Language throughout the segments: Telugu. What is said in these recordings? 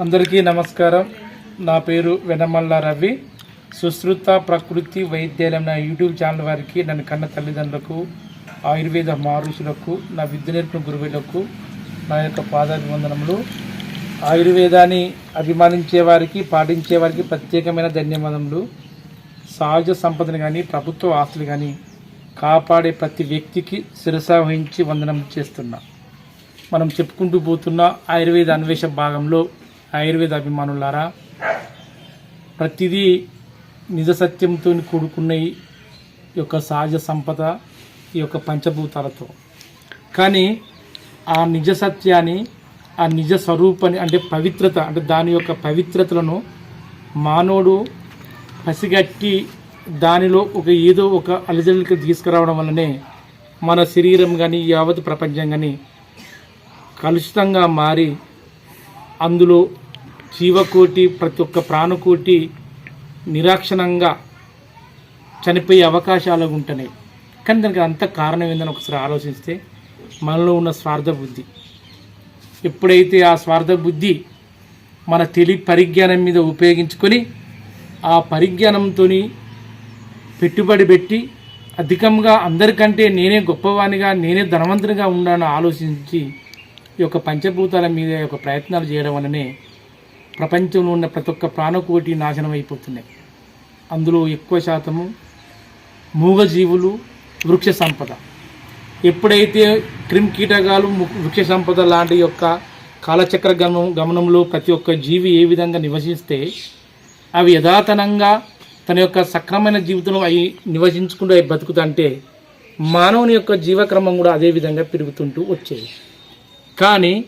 అందరికీ నమస్కారం. నా పేరు వెనమల్ల రవి. సుశ్రుత ప్రకృతి వైద్యాలయం నా యూట్యూబ్ ఛానల్ వారికి నన్ను కన్న తల్లిదండ్రులకు ఆయుర్వేద మహర్షులకు నా విద్య నేర్పిన గురువులకు నా యొక్క పాదాభివందనములు. ఆయుర్వేదాన్ని అభిమానించే వారికి పాటించే వారికి ప్రత్యేకమైన ధన్యవాదములు. సహజ సంపదను కానీ ప్రభుత్వ ఆస్తులు కానీ కాపాడే ప్రతి వ్యక్తికి శిరసావహించి వందనం చేస్తున్నా. మనం చెప్పుకుంటూ పోతున్న ఆయుర్వేద అన్వేష భాగంలో ఆయుర్వేద అభిమానులారా ప్రతిదీ నిజ సత్యంతో కూడుకున్న ఈ యొక్క సహజ సంపద ఈ యొక్క పంచభూతాలతో. కానీ ఆ నిజ సత్యాన్ని ఆ నిజ స్వరూపాన్ని అంటే పవిత్రత అంటే దాని యొక్క పవిత్రతలను మానవుడు పసిగట్టి దానిలో ఒక ఏదో ఒక అలజడికి తీసుకురావడం వల్లనే మన శరీరం కానీ యావత్ ప్రపంచం కానీ కలుషితంగా మారి అందులో జీవకోటి ప్రతి ఒక్క ప్రాణకోటి నిరాక్షణంగా చనిపోయే అవకాశాలు ఉంటున్నాయి. కానీ దానికి అంత కారణం ఏందని ఒకసారి ఆలోచిస్తే మనలో ఉన్న స్వార్థ బుద్ధి. ఎప్పుడైతే ఆ స్వార్థ బుద్ధి మన తెలి పరిజ్ఞానం మీద ఉపయోగించుకొని ఆ పరిజ్ఞానంతో పెట్టుబడి పెట్టి అధికంగా అందరికంటే నేనే గొప్పవానిగా నేనే ధనవంతునిగా ఉండాలని ఆలోచించి ఈ యొక్క పంచభూతాల మీద యొక్క ప్రయత్నాలు చేయడం వలనే ప్రపంచంలో ఉన్న ప్రతి ఒక్క ప్రాణకోటి నాశనం అయిపోతున్నాయి అందులో ఎక్కువ శాతము మూగజీవులు వృక్ష సంపద. ఎప్పుడైతే క్రిమి కీటకాలు ము- వృక్ష సంపద లాంటి యొక్క కాలచక్ర గమనం గమనంలో ప్రతి ఒక్క జీవి ఏ విధంగా నివసిస్తే అవి యథాతనంగా తన యొక్క సక్రమైన జీవితంలో అవి నివసించుకుంటూ అవి బతుకుతుంటే మానవుని యొక్క జీవక్రమం కూడా అదే విధంగా పెరుగుతుంటూ వచ్చేది. కానీ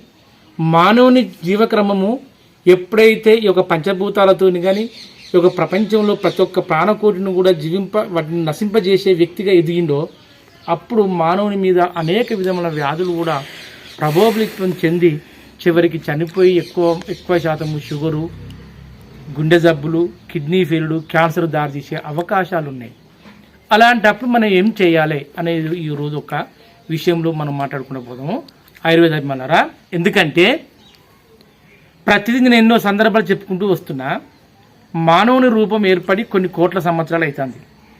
మానవుని జీవక్రమము ఎప్పుడైతే ఈ యొక్క పంచభూతాలతో కానీ ఈ యొక్క ప్రపంచంలో ప్రతి ఒక్క ప్రాణకోటిని కూడా జీవింప వాటిని నశింపజేసే వ్యక్తిగా ఎదిగిండో అప్పుడు మానవుని మీద అనేక విధమైన వ్యాధులు కూడా ప్రభావితం చెంది చివరికి చనిపోయి ఎక్కువ ఎక్కువ శాతము షుగరు గుండె జబ్బులు కిడ్నీ ఫెయిల్డ్ క్యాన్సర్ దారితీసే అవకాశాలు ఉన్నాయి అలాంటప్పుడు మనం ఏం చేయాలి అనేది ఈ రోజు ఒక విషయంలో మనం మాట్లాడుకునే పోదాము. ఆయుర్వేద అభిమానారా ఎందుకంటే ప్రతిదీ నేను ఎన్నో సందర్భాలు చెప్పుకుంటూ వస్తున్నా మానవుని రూపం ఏర్పడి కొన్ని కోట్ల సంవత్సరాలు అవుతుంది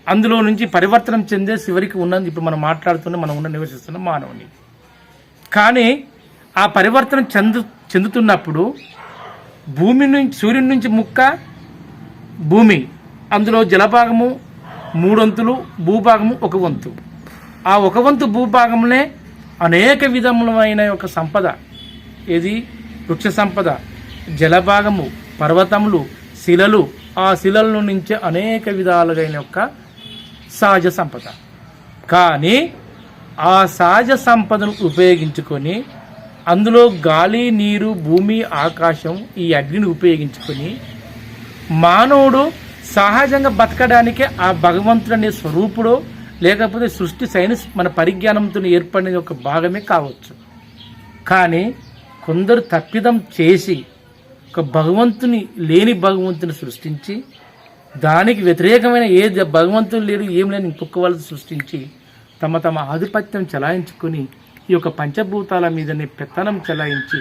అందులో నుంచి పరివర్తనం చెందే చివరికి ఉన్నది ఇప్పుడు మనం మాట్లాడుతున్న మనం ఉన్న నివసిస్తున్న మానవుని. కానీ ఆ పరివర్తనం చెందు చెందుతున్నప్పుడు భూమి నుంచి సూర్యుని నుంచి ముక్క భూమి అందులో జలభాగము మూడొంతులు భూభాగము ఒక వంతు. ఆ ఒక వంతు భూభాగంలో అనేక విధములైన ఒక సంపద. ఏది? వృక్ష సంపద. జలభాగము పర్వతములు శిలలు ఆ శిలల నుంచి అనేక విధాలుగైన యొక్క సహజ సంపద. కానీ ఆ సహజ సంపదను ఉపయోగించుకొని అందులో గాలి నీరు భూమి ఆకాశం ఈ అగ్నిని ఉపయోగించుకొని మానవుడు సహజంగా బతకడానికి ఆ భగవంతుడు అనే స్వరూపుడు లేకపోతే సృష్టి సైన్స్ మన పరిజ్ఞానంతో ఏర్పడిన ఒక భాగమే కావచ్చు. కానీ కొందరు తప్పిదం చేసి ఒక భగవంతుని లేని భగవంతుని సృష్టించి దానికి వ్యతిరేకమైన ఏ భగవంతుడు లేడు ఏం లేని ఇంకొక వాళ్ళు సృష్టించి తమ తమ ఆధిపత్యం చెలాయించుకొని ఈ యొక్క పంచభూతాల మీదనే పెత్తనం చెలాయించి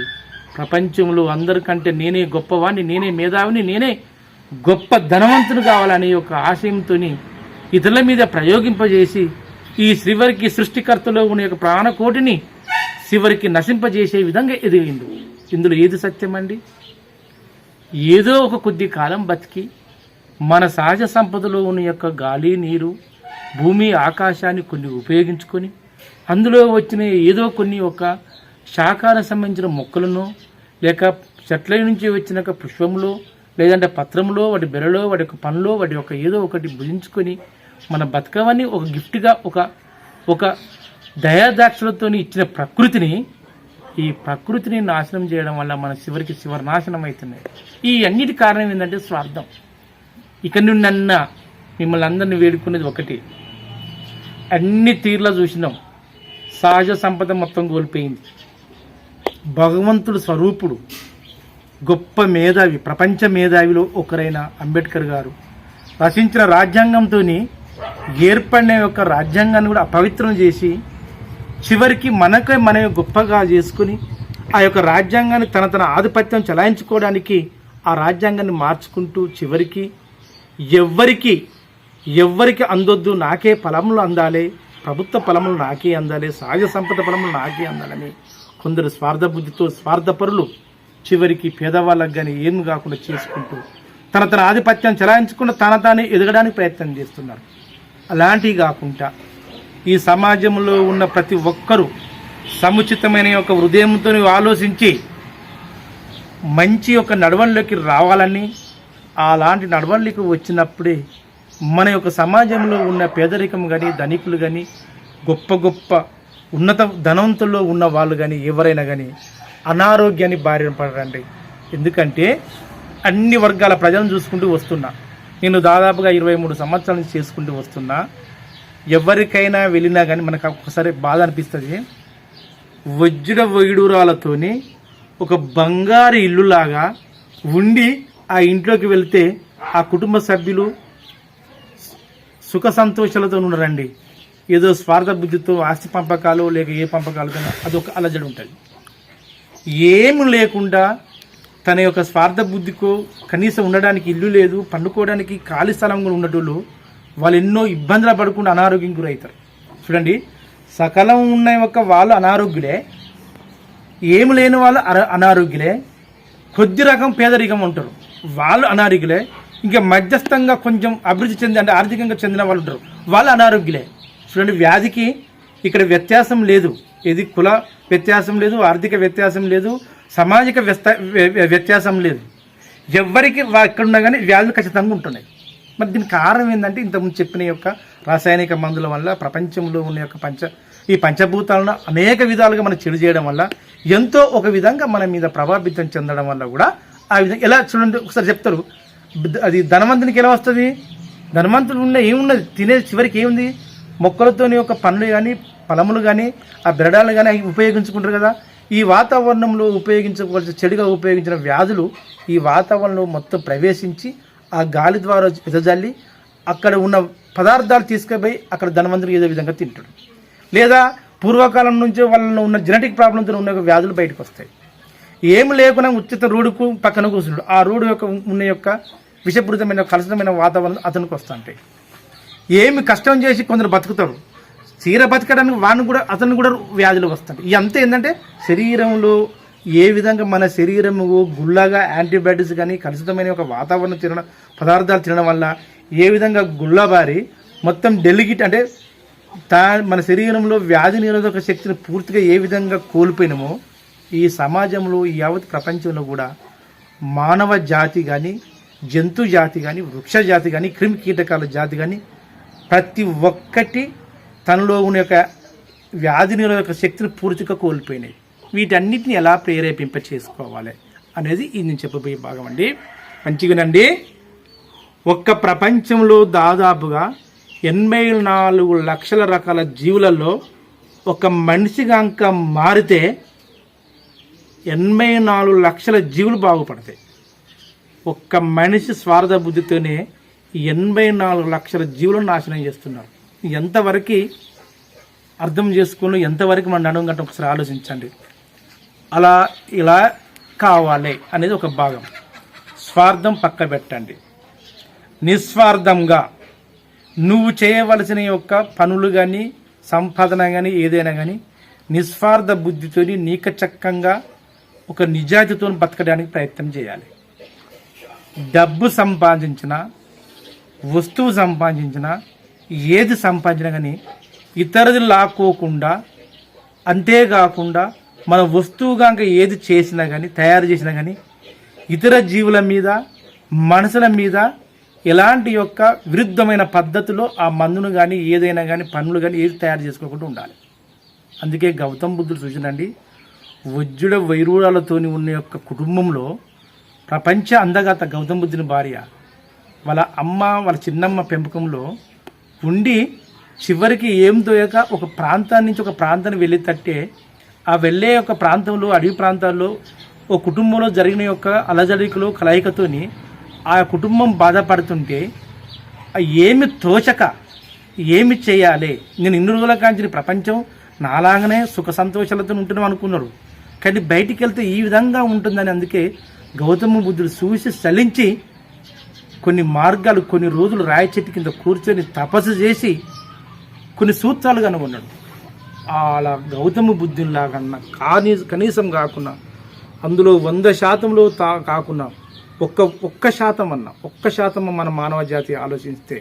ప్రపంచంలో అందరికంటే నేనే గొప్పవాణ్ణి నేనే మేధావిని నేనే గొప్ప ధనవంతుడు కావాలనే ఒక ఆశయంతో ఇతరుల మీద ప్రయోగింపజేసి ఈ శ్రీవరికి సృష్టికర్తలో ఉన్న యొక్క ప్రాణకోటిని శివరికి నశింపజేసే విధంగా ఎదిగిండు. ఇందులో ఏది సత్యమండి? ఏదో ఒక కొద్ది కాలం బతికి మన సహజ సంపదలో ఉన్న యొక్క గాలి నీరు భూమి ఆకాశాన్ని కొన్ని ఉపయోగించుకొని అందులో వచ్చిన ఏదో కొన్ని ఒక శాఖాలకు సంబంధించిన మొక్కలను లేక చెట్ల నుంచి వచ్చిన ఒక పుష్పములో లేదంటే పత్రంలో వాటి బెరలో వాటి యొక్క పనులో వాటి యొక్క ఏదో ఒకటి భుజించుకొని మన బతుకవని ఒక గిఫ్ట్గా ఒక ఒక దయాదాక్షలతో ఇచ్చిన ప్రకృతిని ఈ ప్రకృతిని నాశనం చేయడం వల్ల మన చివరికి చివరి నాశనం అవుతున్నాయి ఈ అన్నిటి కారణం ఏంటంటే స్వార్థం. ఇక నుండి అన్న మిమ్మల్ని అందరిని వేడుకునేది ఒకటి. అన్ని తీర్లా చూసినాం. సహజ సంపద మొత్తం కోల్పోయింది. భగవంతుడు స్వరూపుడు గొప్ప మేధావి ప్రపంచ మేధావిలో ఒకరైన అంబేద్కర్ గారు రచించిన రాజ్యాంగంతో ఏర్పడిన యొక్క రాజ్యాంగాన్ని కూడా అపవిత్రం చేసి చివరికి మనకే మనం గొప్పగా చేసుకుని ఆ యొక్క రాజ్యాంగాన్ని తన తన ఆధిపత్యం చలాయించుకోవడానికి ఆ రాజ్యాంగాన్ని మార్చుకుంటూ చివరికి ఎవ్వరికి ఎవ్వరికి అందొద్దు నాకే ఫలములు అందాలి ప్రభుత్వ ఫలములు నాకే అందాలి సహజ సంపద ఫలములు నాకే అందాలని కొందరు స్వార్థ బుద్ధితో స్వార్థపరులు చివరికి పేదవాళ్ళకి కానీ ఏం కాకుండా చేసుకుంటూ తన తన ఆధిపత్యం చెలాయించుకుంటూ తన తానే ఎదగడానికి ప్రయత్నం చేస్తున్నారు. అలాంటివి కాకుండా ఈ సమాజంలో ఉన్న ప్రతి ఒక్కరూ సముచితమైన యొక్క హృదయంతో ఆలోచించి మంచి యొక్క నడవడిలోకి రావాలని అలాంటి నడవడికి వచ్చినప్పుడే మన యొక్క సమాజంలో ఉన్న పేదరికం కానీ ధనికులు కానీ గొప్ప గొప్ప ఉన్నత ధనవంతుల్లో ఉన్న వాళ్ళు కానీ ఎవరైనా కానీ అనారోగ్యాన్ని బారిన పడరండి. ఎందుకంటే అన్ని వర్గాల ప్రజలను చూసుకుంటూ వస్తున్నా. నేను దాదాపుగా ఇరవై మూడు సంవత్సరాల నుంచి చేసుకుంటూ వస్తున్నా. ఎవరికైనా వెళ్ళినా కానీ మనకు ఒకసారి బాధ అనిపిస్తుంది. వజ్ర వైడూరాలతోని ఒక బంగారు ఇల్లులాగా ఉండి ఆ ఇంట్లోకి వెళ్తే ఆ కుటుంబ సభ్యులు సుఖ సంతోషాలతో ఉండరండి ఏదో స్వార్థ బుద్ధితో ఆస్తి పంపకాలు లేక ఏ పంపకాలు అదొక అలజడి ఉంటుంది. ఏమి లేకుండా తన యొక్క స్వార్థ బుద్ధికో కనీసం ఉండడానికి ఇల్లు లేదు పండుకోవడానికి ఖాళీ స్థలం కూడా వాళ్ళు ఎన్నో ఇబ్బందులు పడకుండా అనారోగ్యం గురవుతారు. చూడండి సకలం ఉన్న యొక్క వాళ్ళు అనారోగ్యులే ఏమి లేని వాళ్ళు అనారోగ్యులే కొద్ది రకం పేదరికం ఉంటారు. వాళ్ళు అనారోగ్యులే ఇంకా మధ్యస్థంగా కొంచెం అభివృద్ధి చెంది అంటే ఆర్థికంగా చెందిన వాళ్ళు ఉంటారు. వాళ్ళు అనారోగ్యులే. చూడండి వ్యాధికి ఇక్కడ వ్యత్యాసం లేదు. ఇది కుల వ్యత్యాసం లేదు ఆర్థిక వ్యత్యాసం లేదు సామాజిక వ్యస్త వ్య- వ్య- వ్యత్యాసం లేదు. ఎవరికి వా- ఉన్నా కానీ వ్యాధులు ఖచ్చితంగా ఉంటున్నాయి. మరి దీనికి కారణం ఏంటంటే ఇంతకుముందు చెప్పిన యొక్క రాసాయనిక మందుల వల్ల ప్రపంచంలో ఉన్న యొక్క పంచ ఈ పంచభూతాలను అనేక విధాలుగా మనం చెడు చేయడం వల్ల ఎంతో ఒక విధంగా మన మీద ప్రభావితం చెందడం వల్ల కూడా ఆ విధంగా ఎలా చూడండి ఒకసారి చెప్తారు. అది ధనవంతునికి ఎలా వస్తుంది? ధనవంతుడు ఉన్న ఏమున్నది? తినే చివరికి ఏముంది? మొక్కలతోని ఒక పండ్లు కానీ ఫలములు కానీ ఆ బెరడాలు కానీ అవి ఉపయోగించుకుంటారు కదా. ఈ వాతావరణంలో ఉపయోగించవలసిన చెడుగా ఉపయోగించిన వ్యాధులు ఈ వాతావరణంలో మొత్తం ప్రవేశించి ఆ గాలి ద్వారా వెదజల్లి అక్కడ ఉన్న పదార్థాలు తీసుకుపోయి అక్కడ ధనవంతుడు ఏదో విధంగా తింటాడు. లేదా పూర్వకాలం నుంచి వాళ్ళలో ఉన్న జెనెటిక్ ప్రాబ్లంతో ఉన్న వ్యాధులు బయటకు వస్తాయి. ఏమి లేకుండా ఉచిత రోడ్డుకు పక్కన కూర్చున్నాడు ఆ రోడ్డు యొక్క ఉన్న యొక్క విషపూరితమైన కలుషితమైన వాతావరణం అతనికి వస్తుంటాయి. ఏమి కష్టం చేసి కొందరు బతుకుతారు. చీర బతకడానికి వాడిని కూడా అతను కూడా వ్యాధులు వస్తాయి ఈ ఏంటంటే శరీరంలో ఏ విధంగా మన శరీరము గుల్లగా యాంటీబయాటిక్స్ కానీ కలుషితమైన ఒక వాతావరణం తినడం పదార్థాలు తినడం వల్ల ఏ విధంగా గుల్లబారి మొత్తం డెలిగిట్ అంటే తా మన శరీరంలో వ్యాధి నిరోధక శక్తిని పూర్తిగా ఏ విధంగా కోల్పోయినామో ఈ సమాజంలో ఈ యావత్ ప్రపంచంలో కూడా మానవ జాతి కానీ జంతు జాతి కానీ వృక్ష జాతి కానీ క్రిమి కీటకాల జాతి కానీ ప్రతి ఒక్కటి తనలో ఉన్న యొక్క వ్యాధి నిరోధక శక్తిని పూర్తిగా కోల్పోయినాయి. వీటన్నిటిని ఎలా ప్రేరేపింప చేసుకోవాలి అనేది ఇది నేను చెప్పబోయే భాగం అండి. మంచిగానండి ఒక్క ప్రపంచంలో దాదాపుగా ఎనభై నాలుగు లక్షల రకాల జీవులలో ఒక మనిషి గంక మారితే ఎనభై నాలుగు లక్షల జీవులు బాగుపడతాయి. ఒక్క మనిషి స్వార్థ బుద్ధితోనే ఎనభై నాలుగు లక్షల జీవులను నాశనం చేస్తున్నారు. ఎంతవరకు అర్థం చేసుకుని ఎంతవరకు మన నడుం గంట ఒకసారి ఆలోచించండి. అలా ఇలా కావాలి అనేది ఒక భాగం. స్వార్థం పక్క పెట్టండి. నిస్వార్థంగా నువ్వు చేయవలసిన యొక్క పనులు కానీ సంపాదన కానీ ఏదైనా కానీ నిస్వార్థ బుద్ధితోని నీకచక్కంగా ఒక నిజాయితీతో బతకడానికి ప్రయత్నం చేయాలి. డబ్బు సంపాదించిన వస్తువు సంపాదించిన ఏది సంపాదించినా కానీ ఇతరులు లాక్కోకుండా అంతేకాకుండా మన వస్తువు కనుక ఏది చేసినా కానీ తయారు చేసినా కానీ ఇతర జీవుల మీద మనుషుల మీద ఎలాంటి యొక్క విరుద్ధమైన పద్ధతిలో ఆ మందును కానీ ఏదైనా కానీ పనులు కానీ ఏది తయారు చేసుకోకుండా ఉండాలి. అందుకే గౌతమ్ బుద్ధుడు సూచనండి వజ్జుడ వైరూరాలతోని ఉన్న యొక్క కుటుంబంలో ప్రపంచ అందగత గౌతమ్ బుద్ధుని భార్య వాళ్ళ అమ్మ వాళ్ళ చిన్నమ్మ పెంపకంలో ఉండి చివరికి ఏం తోయక ఒక ప్రాంతాన్ని నుంచి ఒక ప్రాంతాన్ని వెళ్ళి తట్టే ఆ వెళ్ళే యొక్క ప్రాంతంలో అడవి ప్రాంతాల్లో ఓ కుటుంబంలో జరిగిన యొక్క అలజడికలు కలయికతోని ఆ కుటుంబం బాధపడుతుంటే ఏమి తోచక ఏమి చేయాలి? నేను ఇన్ని రోజుల కాంచిన ప్రపంచం నాలాగానే సుఖ సంతోషాలతో ఉంటున్నాం అనుకున్నారు. కానీ బయటికి వెళ్తే ఈ విధంగా ఉంటుందని అందుకే గౌతమ బుద్ధుడు చూసి చలించి కొన్ని మార్గాలు కొన్ని రోజులు రాయి చెట్టు కింద కూర్చొని తపస్సు చేసి కొన్ని సూత్రాలు కనుగొన్నాడు. అలా గౌతమ బుద్ధుల్లాగన్నా కానీ కనీసం కాకుండా అందులో వంద శాతంలో తా కాకుండా ఒక్క ఒక్క శాతం అన్న ఒక్క శాతం మన మానవ జాతి ఆలోచిస్తే.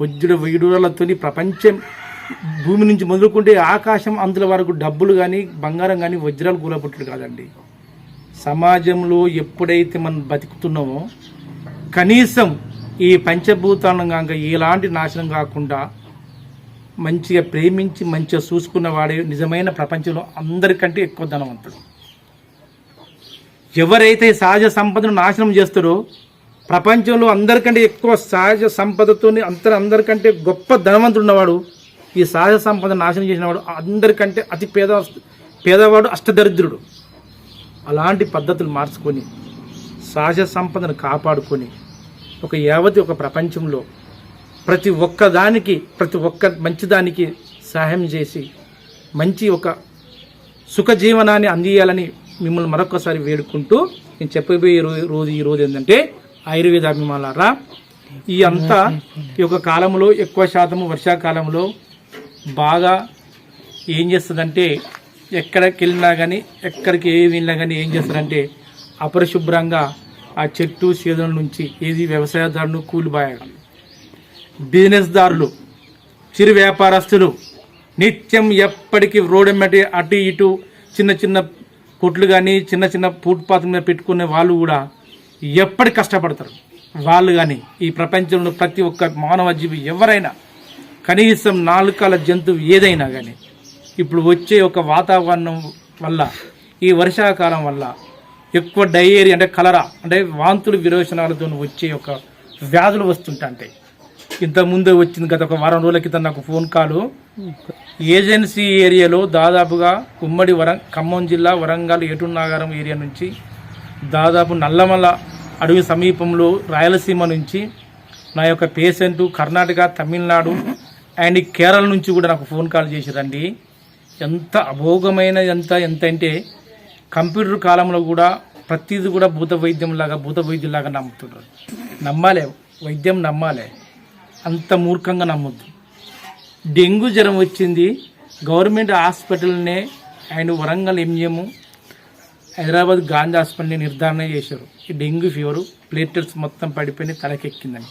వజ్రుడు వైడూరాలతోని ప్రపంచం భూమి నుంచి మొదలుకుంటే ఆకాశం అందుల వరకు డబ్బులు కానీ బంగారం కానీ వజ్రాలు కూలపట్టుడు కాదండి. సమాజంలో ఎప్పుడైతే మనం బతుకుతున్నామో కనీసం ఈ పంచభూతాలను కాక ఎలాంటి నాశనం కాకుండా మంచిగా ప్రేమించి మంచిగా చూసుకున్నవాడే నిజమైన ప్రపంచంలో అందరికంటే ఎక్కువ ధనవంతుడు. ఎవరైతే సహజ సంపదను నాశనం చేస్తారో ప్రపంచంలో అందరికంటే ఎక్కువ సహజ సంపదతో అంతర్ అందరికంటే గొప్ప ధనవంతుడు ఉన్నవాడు ఈ సహజ సంపద నాశనం చేసినవాడు అందరికంటే అతి పేద పేదవాడు అష్టదరిద్రుడు. అలాంటి పద్ధతులు మార్చుకొని సహజ సంపదను కాపాడుకొని ఒక యావతి ఒక ప్రపంచంలో ప్రతి ఒక్కదానికి ప్రతి ఒక్క మంచిదానికి సహాయం చేసి మంచి ఒక సుఖ జీవనాన్ని అందియాలని మిమ్మల్ని మరొకసారి వేడుకుంటూ నేను చెప్పబోయే రోజు ఈ రోజు ఏంటంటే ఆయుర్వేద అభిమానులారా ఈ అంతా ఈ యొక్క కాలంలో ఎక్కువ శాతము వర్షాకాలంలో బాగా ఏం చేస్తుందంటే ఎక్కడికి వెళ్ళినా కానీ ఎక్కడికి ఏ వెళ్ళినా కానీ ఏం చేస్తారంటే అపరిశుభ్రంగా ఆ చెట్టు సేదల నుంచి ఏది వ్యవసాయదారును కూలిబాయడం బిజినెస్దారులు చిరు వ్యాపారస్తులు నిత్యం ఎప్పటికీ రోడెమ్మటి అటు ఇటు చిన్న చిన్న కొట్లు కానీ చిన్న చిన్న ఫుట్పాత్ మీద పెట్టుకునే వాళ్ళు కూడా ఎప్పటి కష్టపడతారు? వాళ్ళు కానీ ఈ ప్రపంచంలో ప్రతి ఒక్క మానవ జీవి ఎవరైనా కనీసం నాలుకాల జంతువు ఏదైనా కానీ ఇప్పుడు వచ్చే ఒక వాతావరణం వల్ల ఈ వర్షాకాలం వల్ల ఎక్కువ డయేరి అంటే కలరా అంటే వాంతులు విరోచనాలతో వచ్చే ఒక వ్యాధులు వస్తుంటాయి ఇంతకుముందే వచ్చింది గత ఒక వారం రోజుల క్రితం నాకు ఫోన్ కాలు. ఏజెన్సీ ఏరియాలో దాదాపుగా ఉమ్మడి వరం ఖమ్మం జిల్లా వరంగల్ ఏటునాగారం ఏరియా నుంచి దాదాపు నల్లమల అడవి సమీపంలో రాయలసీమ నుంచి నా యొక్క పేషెంట్ కర్ణాటక తమిళనాడు అండ్ కేరళ నుంచి కూడా నాకు ఫోన్ కాల్ చేసిరండి ఎంత అభోగమైన ఎంత ఎంత అంటే కంప్యూటర్ కాలంలో కూడా ప్రతిదీ కూడా భూత వైద్యంలాగా భూత వైద్యులాగా నమ్ముతున్నారు. నమ్మాలే వైద్యం నమ్మాలే. అంత మూర్ఖంగా నమ్మొద్దు. డెంగ్యూ జ్వరం వచ్చింది. గవర్నమెంట్ హాస్పిటల్నే అండ్ వరంగల్ ఎంజిఎం హైదరాబాద్ గాంధీ హాస్పిటల్ని నిర్ధారణ చేశారు. ఈ డెంగ్యూ ఫీవర్ ప్లేటెట్స్ మొత్తం పడిపోయి తలకెక్కిందని.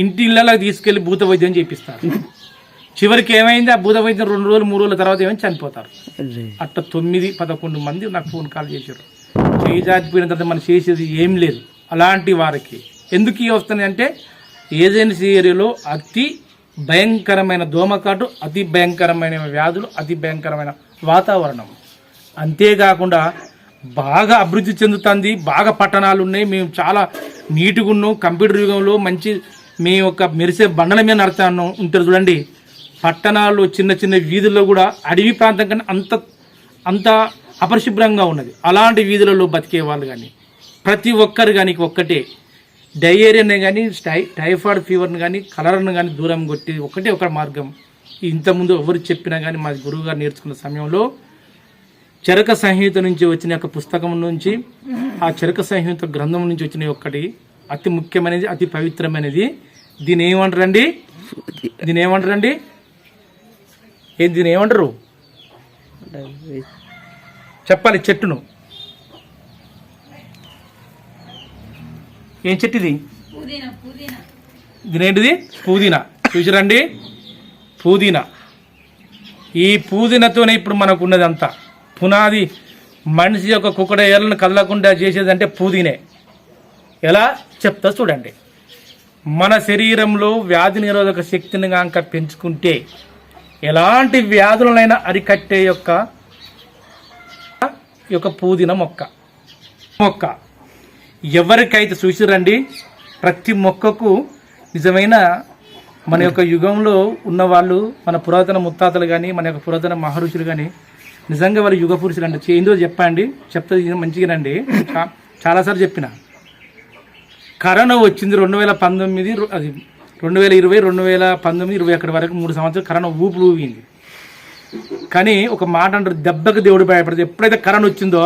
ఇంటి ఇళ్ళకి తీసుకెళ్ళి భూత వైద్యం చేపిస్తారు. చివరికి ఏమైంది? ఆ భూత వైద్యం రెండు రోజులు మూడు రోజుల తర్వాత ఏమైంది? చనిపోతారు. అట్ట తొమ్మిది పదకొండు మంది నాకు ఫోన్ కాల్ చేశారు. చేయి జారిపోయిన తర్వాత మనం చేసేది ఏం లేదు. అలాంటి వారికి ఎందుకు ఇవి వస్తున్నాయి అంటే ఏజెన్సీ ఏరియాలో అతి భయంకరమైన దోమకాటు అతి భయంకరమైన వ్యాధులు అతి భయంకరమైన వాతావరణం. అంతేకాకుండా బాగా అభివృద్ధి చెందుతుంది బాగా పట్టణాలు ఉన్నాయి మేము చాలా నీట్గా ఉన్నాం కంప్యూటర్ యుగంలో మంచి మీ యొక్క మెరిసే బండల మీద నడతాను ఉంటారు చూడండి. పట్టణాల్లో చిన్న చిన్న వీధుల్లో కూడా అడవి ప్రాంతం కన్నా అంత అంత అపరిశుభ్రంగా ఉన్నది. అలాంటి వీధులలో బతికే వాళ్ళు కానీ ప్రతి ఒక్కరు కానీ ఒక్కటే. డయేరియాని కానీ టై టైఫాయిడ్ ఫీవర్ని కానీ కలర్ను కానీ దూరం కొట్టి ఒకటే ఒక మార్గం. ఇంతకుముందు ఎవరు చెప్పినా కానీ మా గురువు గారు నేర్చుకున్న సమయంలో చరక సంహిత నుంచి వచ్చిన యొక్క పుస్తకం నుంచి ఆ చరక సంహిత గ్రంథం నుంచి వచ్చిన ఒక్కటి అతి ముఖ్యమైనది అతి పవిత్రమైనది. దీని ఏమంటారండి? దీని ఏమంటారండి? ఏం దీని ఏమంటారు? చెప్పాలి చెట్టును. ఏం చెట్టు ఇది? దీనేంటిది పుదీనా. చూసిరండి? పుదీనా. ఈ పుదీనతోనే ఇప్పుడు మనకు ఉన్నది అంతా. పునాది మనిషి యొక్క కుక్కడ ఏళ్ళను కదలకుండా చేసేదంటే పుదీనే. ఎలా? చెప్తా చూడండి. మన శరీరంలో వ్యాధి నిరోధక శక్తిని కనుక పెంచుకుంటే ఎలాంటి వ్యాధులనైనా అరికట్టే యొక్క ఈ యొక్క పుదీన మొక్క. మొక్క. ఎవరికైతే చూసిరండి ప్రతి మొక్కకు నిజమైన మన యొక్క యుగంలో ఉన్న వాళ్ళు మన పురాతన ముత్తాతలు కానీ మన యొక్క పురాతన మహర్షులు కానీ నిజంగా వాళ్ళు యుగ పురుషులు అంటే ఏందో చెప్పండి చెప్తే మంచిగానండి చా- చాలాసార్లు చెప్పిన. కరోనా వచ్చింది రెండు వేల పంతొమ్మిది అది రెండు వేల ఇరవై రెండు వేల పంతొమ్మిది ఇరవై అక్కడి వరకు మూడు సంవత్సరాలు కరోనా ఊపులు ఊగింది కానీ ఒక మాట అంటారు దెబ్బకి దేవుడు భయపడదు. ఎప్పుడైతే కరోనా వచ్చిందో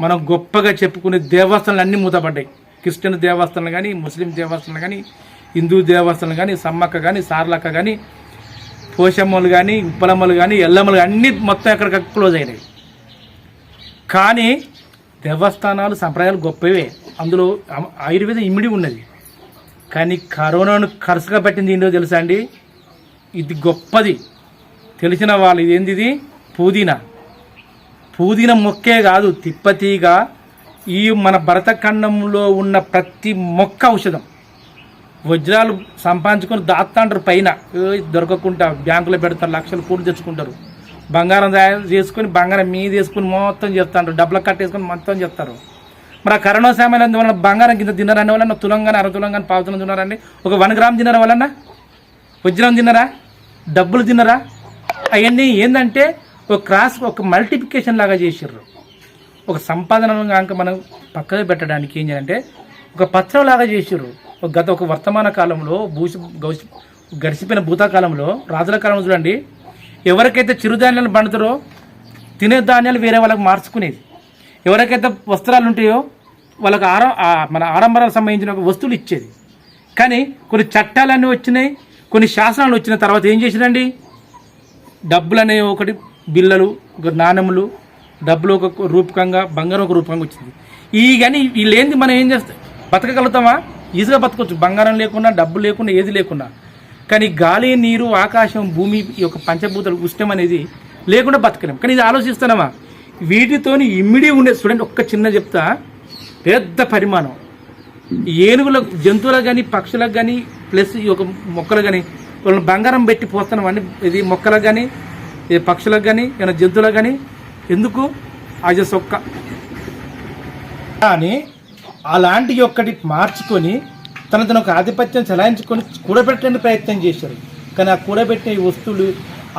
మనం గొప్పగా చెప్పుకునే దేవస్థానాలు అన్నీ మూతపడ్డాయి. క్రిస్టియన్ దేవస్థానాలు కానీ ముస్లిం దేవస్థానాలు కానీ హిందూ దేవస్థానాలు కానీ సమ్మక్క కానీ సార్లక్క కానీ పోషమ్మలు కానీ ఉప్పలమ్మలు కానీ ఎల్లమ్మలు అన్నీ మొత్తం ఎక్కడ క్లోజ్ అయినాయి. కానీ దేవస్థానాలు సంప్రదాయాలు గొప్పవే. అందులో ఆయుర్వేదం ఇమిడి ఉన్నది. కానీ కరోనాను కరుసగా పెట్టింది ఏంటో తెలుసా అండి? ఇది గొప్పది. తెలిసిన వాళ్ళు ఇది ఏంది ఇది? పుదీనా. పుదీనా మొక్కే కాదు తిప్పతీగ ఈ మన భరతఖండంలో ఉన్న ప్రతి మొక్క ఔషధం. వజ్రాలు సంపాదించుకొని దాస్తాంటారు పైన. దొరకకుండా బ్యాంకులో పెడతారు లక్షలు కూడి తెచ్చుకుంటారు. బంగారం తయారు చేసుకొని బంగారం మీద వేసుకుని మొత్తం చేస్తారు డబ్బులు కట్టేసుకొని మొత్తం చేస్తారు. మరి ఆ కరోనా సమయంలో వలన బంగారం కింద తిన్నారనే వలన తులంగాని అర తులంగాని పావు తులం తిన్నారండి? ఒక వన్ గ్రామ్ తిన్నారా వలన వజ్రం తిన్నారా? డబ్బులు తిన్నారా? అవన్నీ ఏంటంటే ఒక క్రాస్ ఒక మల్టిప్లికేషన్ లాగా చేసిర్రు. ఒక సంపాదన కనుక మనం పక్కన పెట్టడానికి ఏం చేయాలంటే ఒక పత్రం లాగా చేసిర్రు. ఒక గత ఒక వర్తమాన కాలంలో భూసి గౌసి గడిచిపోయిన భూతకాలంలో రాజుల కాలంలో చూడండి ఎవరికైతే చిరుధాన్యాలు పండుతారో తినే ధాన్యాలు వేరే వాళ్ళకి మార్చుకునేది. ఎవరికైతే వస్త్రాలు ఉంటాయో వాళ్ళకి ఆరం మన ఆడంబరాలకు సంబంధించిన ఒక వస్తువులు ఇచ్చేది. కానీ కొన్ని చట్టాలన్నీ వచ్చినాయి కొన్ని శాసనాలు వచ్చిన తర్వాత ఏం చేసిందండి డబ్బులు అనేవి ఒకటి బిల్లలు నాణ్యములు నాణెములు డబ్బులు ఒక రూపకంగా బంగారం ఒక రూపకంగా వచ్చింది. ఈ కానీ వీళ్ళేంది మనం ఏం చేస్తాం? బతకగలుగుతామా? ఈజీగా బతకొచ్చు. బంగారం లేకుండా డబ్బు లేకుండా ఏది లేకుండా కానీ గాలి నీరు ఆకాశం భూమి ఈ యొక్క పంచభూతలు ఉష్ణం అనేది లేకుండా బతకలేం. కానీ ఇది ఆలోచిస్తున్నామా? వీటితోని ఇమ్మిడి ఉండే స్టూడెంట్ ఒక్క చిన్న చెప్తా. పెద్ద పరిమాణం. ఏనుగుల జంతువులకు కానీ పక్షులకు కానీ ప్లస్ ఈ యొక్క మొక్కలకు కానీ వాళ్ళని బంగారం పెట్టి పోస్తున్నామండి ఇది మొక్కలకు కానీ ఇది పక్షులకు కానీ ఏమైనా జంతువులకు కానీ ఎందుకు అది ఒక్క కానీ అలాంటి ఒక్కటి మార్చుకొని తన తన ఒక ఆధిపత్యం చలాయించుకొని కూడబెట్టడానికి ప్రయత్నం చేశారు. కానీ ఆ కూడబెట్టిన ఈ వస్తువులు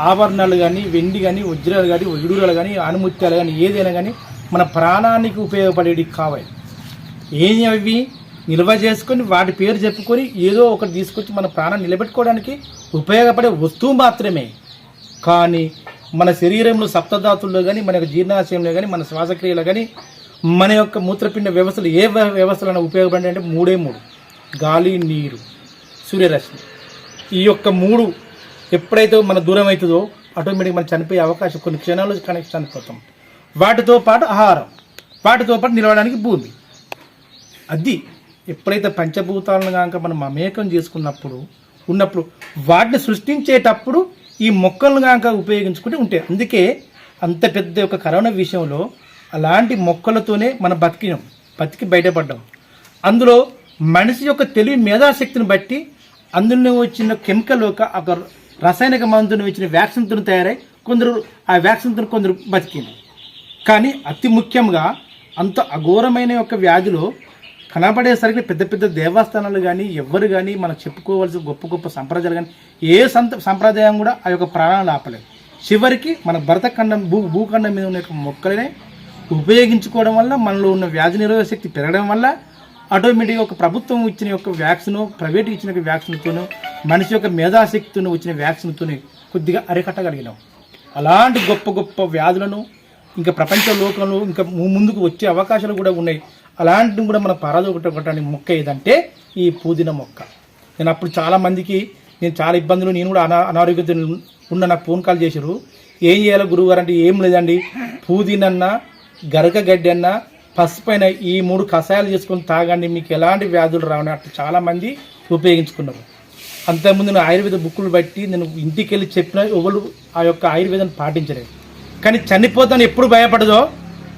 ఆభరణాలు కానీ వెండి కానీ వజ్రాలు కానీ వజ్రాలు కానీ ఆనుముత్యాలు కానీ ఏదైనా కానీ మన ప్రాణానికి ఉపయోగపడేవి కావాలి. ఏమి అవి? నిల్వ చేసుకొని వాటి పేరు చెప్పుకొని ఏదో ఒకటి తీసుకొచ్చి మన ప్రాణం నిలబెట్టుకోవడానికి ఉపయోగపడే వస్తువు మాత్రమే. కానీ మన శరీరంలో సప్తధాతుల్లో కానీ మన యొక్క జీర్ణాశయంలో కానీ మన శ్వాసక్రియలో కానీ మన యొక్క మూత్రపిండ వ్యవస్థలు ఏ వ్యవస్థలను ఉపయోగపడే అంటే మూడే మూడు. గాలి నీరు సూర్యరశ్మి. ఈ యొక్క మూడు ఎప్పుడైతే మన దూరం అవుతుందో ఆటోమేటిక్ మనం చనిపోయే అవకాశం కొన్ని క్షణాలు కనెక్ట్ చనిపోతాం. వాటితో పాటు ఆహారం. వాటితో పాటు నిలవడానికి భూమి. అది ఎప్పుడైతే పంచభూతాలను కనుక మనం మమేకం చేసుకున్నప్పుడు ఉన్నప్పుడు వాటిని సృష్టించేటప్పుడు ఈ మొక్కలను కనుక ఉపయోగించుకుంటే ఉంటాయి. అందుకే అంత పెద్ద ఒక కరోనా విషయంలో అలాంటి మొక్కలతోనే మనం బతికినాం బతికి బయటపడ్డాం. అందులో మనిషి యొక్క తెలివి మేధాశక్తిని బట్టి అందులో వచ్చిన కెమికల్ ఒక ఒక రసాయనిక మందుని వచ్చిన వ్యాక్సిన్తో తయారై కొందరు ఆ వ్యాక్సిన్తో కొందరు బతికింది కానీ అతి ముఖ్యంగా అంత అఘోరమైన యొక్క వ్యాధిలో కనపడేసరికి పెద్ద పెద్ద దేవస్థానాలు కానీ ఎవ్వరు కానీ మనం చెప్పుకోవాల్సిన గొప్ప గొప్ప సంప్రదాయాలు కానీ ఏ సంత సంప్రదాయం కూడా ఆ యొక్క ప్రాణాలు ఆపలేదు. చివరికి మన భరతఖండం భూ భూఖండం మీద ఉన్న యొక్క మొక్కలనే ఉపయోగించుకోవడం వల్ల మనలో ఉన్న వ్యాధి నిరోధక శక్తి పెరగడం వల్ల ఆటోమేటిక్గా ఒక ప్రభుత్వం ఇచ్చిన యొక్క వ్యాక్సిన్ ప్రైవేట్ ఇచ్చిన యొక్క వ్యాక్సిన్తోనూ మనిషి యొక్క మేధాశక్తితో వచ్చిన వ్యాక్సిన్తోనే కొద్దిగా అరికట్టగలిగినాం. అలాంటి గొప్ప గొప్ప వ్యాధులను ఇంకా ప్రపంచ లోకంలో ఇంకా ము- ముందుకు వచ్చే అవకాశాలు కూడా ఉన్నాయి. అలాంటివి కూడా మన పరాజొట్టడానికి మొక్క ఏదంటే ఈ పుదీనా మొక్క. నేను అప్పుడు చాలామందికి నేను చాలా ఇబ్బందులు నేను కూడా అనా అనారోగ్యత ఉన్న నాకు ఫోన్ కాల్ చేశారు. ఏం చేయాలో గురువు గారు అంటే ఏం లేదండి. పుదీనన్న గరకగడ్డి అన్న పసుపైన ఈ మూడు కషాయాలు చేసుకొని తాగండి. మీకు ఎలాంటి వ్యాధులు రావని అట్లా చాలామంది ఉపయోగించుకున్నారు. అంతకుముందు నేను ఆయుర్వేద బుక్కులు బట్టి నేను ఇంటికి వెళ్ళి చెప్పిన ఎవరు ఆ యొక్క ఆయుర్వేదాన్ని పాటించలేదు. కానీ చనిపోతాను ఎప్పుడు భయపడదో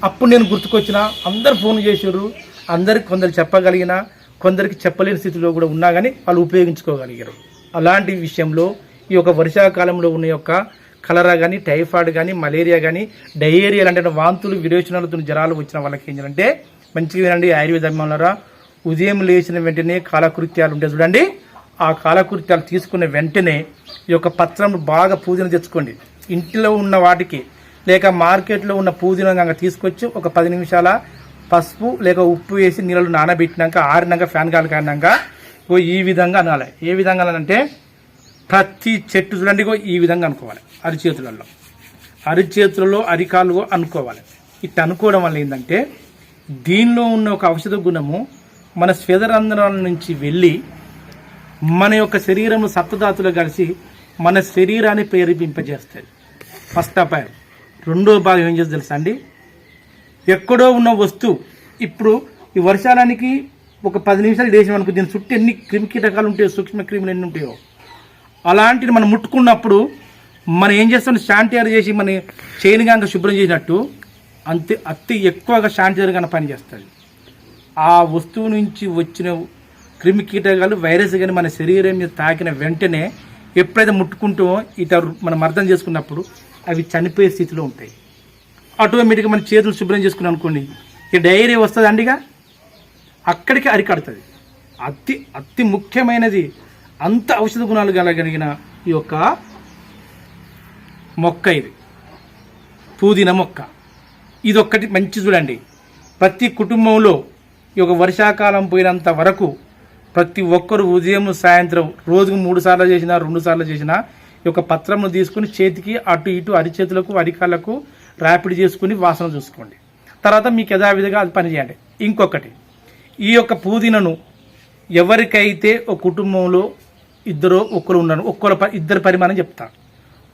అప్పుడు నేను గుర్తుకొచ్చిన అందరు ఫోన్ చేసారు అందరికి కొందరు చెప్పగలిగిన కొందరికి చెప్పలేని స్థితిలో కూడా ఉన్నా కానీ వాళ్ళు ఉపయోగించుకోగలిగారు అలాంటి విషయంలో ఈ యొక్క వర్షాకాలంలో ఉన్న యొక్క కలరా కానీ టైఫాయిడ్ కానీ మలేరియా కానీ డయేరియా లాంటి వాంతులు విరేచనాలతో జ్వరాలు వచ్చిన వాళ్ళకి ఏం చేయాలంటే మంచిగా వినండి ఆయుర్వేదం ఉదయం లేచిన వెంటనే కాలకృత్యాలు ఉంటాయి చూడండి ఆ కాలకృత్యాలు తీసుకున్న వెంటనే ఈ యొక్క పత్రం బాగా పూజన తెచ్చుకోండి. ఇంటిలో ఉన్న వాటికి లేక మార్కెట్లో ఉన్న పూదిన కనుక తీసుకొచ్చి ఒక పది నిమిషాల పసుపు లేక ఉప్పు వేసి నీళ్ళు నానబెట్టినాక ఆరినాక ఫ్యాన్ గాలి కాడినాక ఓ ఈ విధంగా అనాలి. ఏ విధంగా అనాలంటే ప్రతి చెట్టు చూడండి ఇగో ఈ విధంగా అనుకోవాలి. అరిచేతులలో అరిచేతులలో అరికాలు అనుకోవాలి. ఇట్లా అనుకోవడం వల్ల ఏంటంటే దీనిలో ఉన్న ఒక ఔషధ గుణము మన శ్వేదరంధ్రాల నుంచి వెళ్ళి మన యొక్క శరీరము సప్తధాతులు కలిసి మన శరీరాన్ని ప్రేరేపింపజేస్తాయి. First of all. రెండో భాగం ఏం చేస్తుంది తెలుసా అండి? ఎక్కడో ఉన్న వస్తువు ఇప్పుడు ఈ వర్షాలానికి ఒక పది నిమిషాలు వేసాం అనుకో దీని చుట్టూ ఎన్ని క్రిమి కీటకాలు ఉంటాయో సూక్ష్మ క్రిములు ఎన్ని ఉంటాయో అలాంటివి మనం ముట్టుకున్నప్పుడు మనం ఏం చేస్తాం? శానిటైజర్ చేసి మన చేయని కనుక శుభ్రం చేసినట్టు అంతే అతి ఎక్కువగా శానిటైజర్ కనుక పనిచేస్తుంది ఆ వస్తువు నుంచి వచ్చిన క్రిమి కీటకాలు వైరస్ కానీ మన శరీరం మీద తాకిన వెంటనే ఎప్పుడైతే ముట్టుకుంటామో ఇతరు మనం అర్థం చేసుకున్నప్పుడు అవి చనిపోయే స్థితిలో ఉంటాయి. ఆటోమేటిక్గా మన చేతులు శుభ్రం చేసుకున్నాం అనుకోండి ఈ డైరీ వస్తుంది అండిగా? అక్కడికి అరికడుతుంది. అతి అతి ముఖ్యమైనది అంత ఔషధ గుణాలు కలగలిగిన ఈ యొక్క మొక్క ఇది. పుదీనా మొక్క. ఇది ఒక్కటి మంచి చూడండి. ప్రతి కుటుంబంలో ఈ యొక్క వర్షాకాలం పోయినంత వరకు ప్రతి ఒక్కరు ఉదయం సాయంత్రం రోజుకు మూడు సార్లు చేసినా రెండు సార్లు చేసినా యొక్క పత్రంను తీసుకుని చేతికి అటు ఇటు అరిచేతులకు అరికాళ్ళకు ర్యాపిడ్ చేసుకుని వాసన చూసుకోండి. తర్వాత మీకు యథావిధిగా అది పనిచేయండి. ఇంకొకటి ఈ యొక్క పుదీనను ఎవరికైతే ఒక కుటుంబంలో ఇద్దరు ఒక్కరు ఉన్నారు ఒక్కరు ప- ఇద్దరు పరిమాణం చెప్తాను.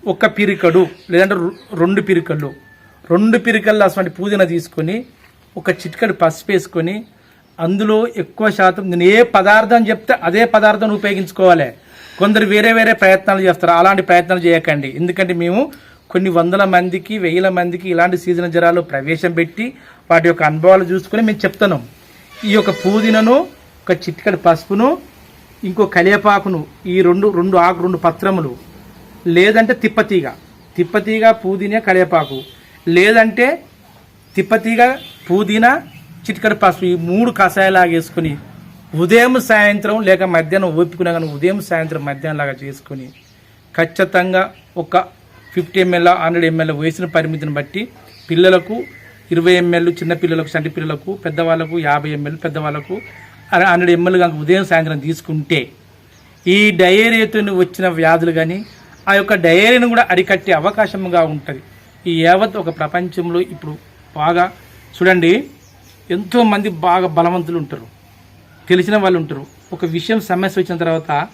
ఒక్క పిరికడు లేదంటే రెండు పిరికళ్ళు. రెండు పిరికళ్ళు అటువంటి పుదీన తీసుకొని ఒక చిటికడు పసుపు వేసుకొని అందులో ఎక్కువ శాతం నేను ఏ పదార్థం చెప్తే అదే పదార్థం ఉపయోగించుకోవాలి. కొందరు వేరే వేరే ప్రయత్నాలు చేస్తారు. అలాంటి ప్రయత్నాలు చేయకండి. ఎందుకంటే మేము కొన్ని వందల మందికి వెయ్యిల మందికి ఇలాంటి సీజన్ జ్వరాలు ప్రవేశం పెట్టి వాటి యొక్క అనుభవాలు చూసుకొని మేము చెప్తున్నాం. ఈ యొక్క పుదీనను ఒక చిట్కడి పసుపును ఇంకో కలియపాకును ఈ రెండు రెండు ఆకు రెండు పత్రములు లేదంటే తిప్పతీగ. తిప్పతీగ పుదీనా కలియపాకు లేదంటే తిప్పతీగ పుదీనా చిటికడి పసుపు ఈ మూడు కషాయలాగేసుకుని ఉదయం సాయంత్రం లేక మధ్యాహ్నం ఓపికన కానీ ఉదయం సాయంత్రం మధ్యాహ్నం లాగా చేసుకొని ఖచ్చితంగా ఒక ఫిఫ్టీ ఎంఎల్ హండ్రెడ్ ఎంఎల్ వేసిన పరిమితిని బట్టి పిల్లలకు ఇరవై ఎంఎల్ చిన్నపిల్లలకు చంటి పిల్లలకు పెద్దవాళ్ళకు యాభై ఎంఎల్ పెద్దవాళ్ళకు హండ్రెడ్ ఎంఎల్ కనుక ఉదయం సాయంత్రం తీసుకుంటే ఈ డయేరియాతో వచ్చిన వ్యాధులు కానీ ఆ యొక్క డయేరియాను కూడా అరికట్టే అవకాశంగా ఉంటుంది. ఈ యావత్ ఒక ప్రపంచంలో ఇప్పుడు బాగా చూడండి ఎంతోమంది బాగా బలవంతులు ఉంటారు. తెలిసిన వాళ్ళు ఉంటారు. ఒక విషయం సమస్య వచ్చిన తర్వాత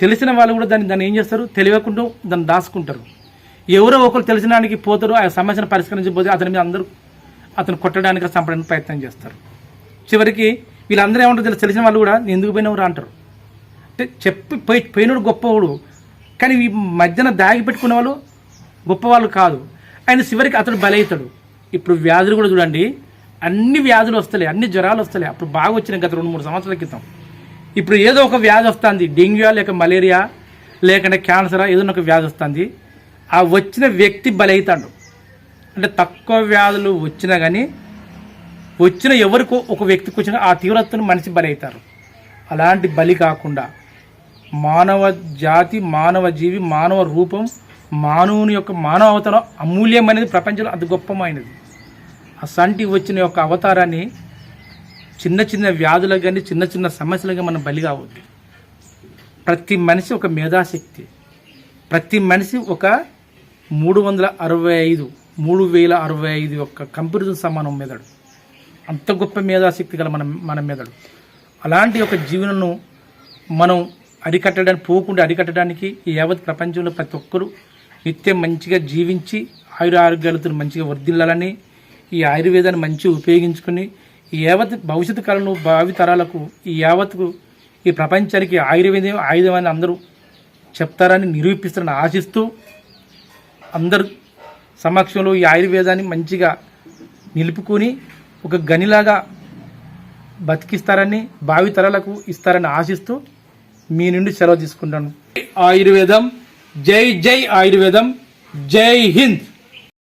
తెలిసిన వాళ్ళు కూడా దాన్ని దాన్ని ఏం చేస్తారు? తెలియకుండా దాన్ని దాచుకుంటారు. ఎవరో ఒకరు తెలిసిన పోతారు. ఆ సమస్యను పరిష్కరించబోతే అతని మీద అందరూ అతను కొట్టడానికి చంపడానికి ప్రయత్నం చేస్తారు. చివరికి వీళ్ళందరూ ఏమంటారు తెలుసు? తెలిసిన వాళ్ళు కూడా "నేను ఎందుకు పోయినవరు అంటారు. అంటే చెప్పి పోయి పోయినోడు గొప్పవాడు. కానీ ఈ మధ్యన దాగి పెట్టుకునే వాళ్ళు గొప్పవాళ్ళు కాదు. ఆయన చివరికి అతడు బలవుతాడు ఇప్పుడు వ్యాధులు కూడా చూడండి. అన్ని వ్యాధులు వస్తలే అన్ని జ్వరాలు వస్తలే. అప్పుడు బాగా వచ్చినాయి గత రెండు మూడు సంవత్సరాల క్రితం. ఇప్పుడు ఏదో ఒక వ్యాధి వస్తుంది డెంగ్యూ లేక మలేరియా లేకుంటే క్యాన్సరా ఏదో ఒక వ్యాధి వస్తుంది. ఆ వచ్చిన వ్యక్తి బలైతాడు. అంటే తక్కువ వ్యాధులు వచ్చినా కానీ వచ్చిన ఎవరికో ఒక వ్యక్తికి వచ్చిన ఆ తీవ్రతను మనిషి బలైతారు. అలాంటి బలి కాకుండా మానవ జాతి మానవ జీవి మానవ రూపం మానవుని యొక్క మానవ అవతారం అమూల్యమైనది ప్రపంచంలో అతి గొప్పమైనది. ఆ సంటి వచ్చిన యొక్క అవతారాన్ని చిన్న చిన్న వ్యాధులకు కానీ చిన్న చిన్న సమస్యలకు మనం బలి కావద్దు ప్రతి మనిషి ఒక మేధాశక్తి. ప్రతి మనిషి ఒక మూడు వందల అరవై ఐదు మూడు వేల అరవై ఐదు యొక్క కంప్యూటర్ సమానం మెదడు. అంత గొప్ప మేధాశక్తి గల మన మన మెదడు. అలాంటి ఒక జీవనను మనం అరికట్టడానికి పోకుండా అరికట్టడానికి ఈ యావత్ ప్రపంచంలో ప్రతి ఒక్కరూ నిత్యం మంచిగా జీవించి ఆయుర ఆరోగ్యాలతో మంచిగా వర్ధిల్లాలని ఈ ఆయుర్వేదాన్ని మంచిగా ఉపయోగించుకుని ఈ యావత్ భవిష్యత్తు కాలంలో భావి తరాలకు ఈ యావత్కు ఈ ప్రపంచానికి ఆయుర్వేదం ఆయుధం అని అందరూ చెప్తారని నిరూపిస్తారని ఆశిస్తూ అందరు సమక్షంలో ఈ ఆయుర్వేదాన్ని మంచిగా నిలుపుకొని ఒక గనిలాగా బతికిస్తారని భావి తరాలకు ఇస్తారని ఆశిస్తూ మీ నుండి సెలవు తీసుకుంటాను. ఆయుర్వేదం జై జై ఆయుర్వేదం జై హింద్.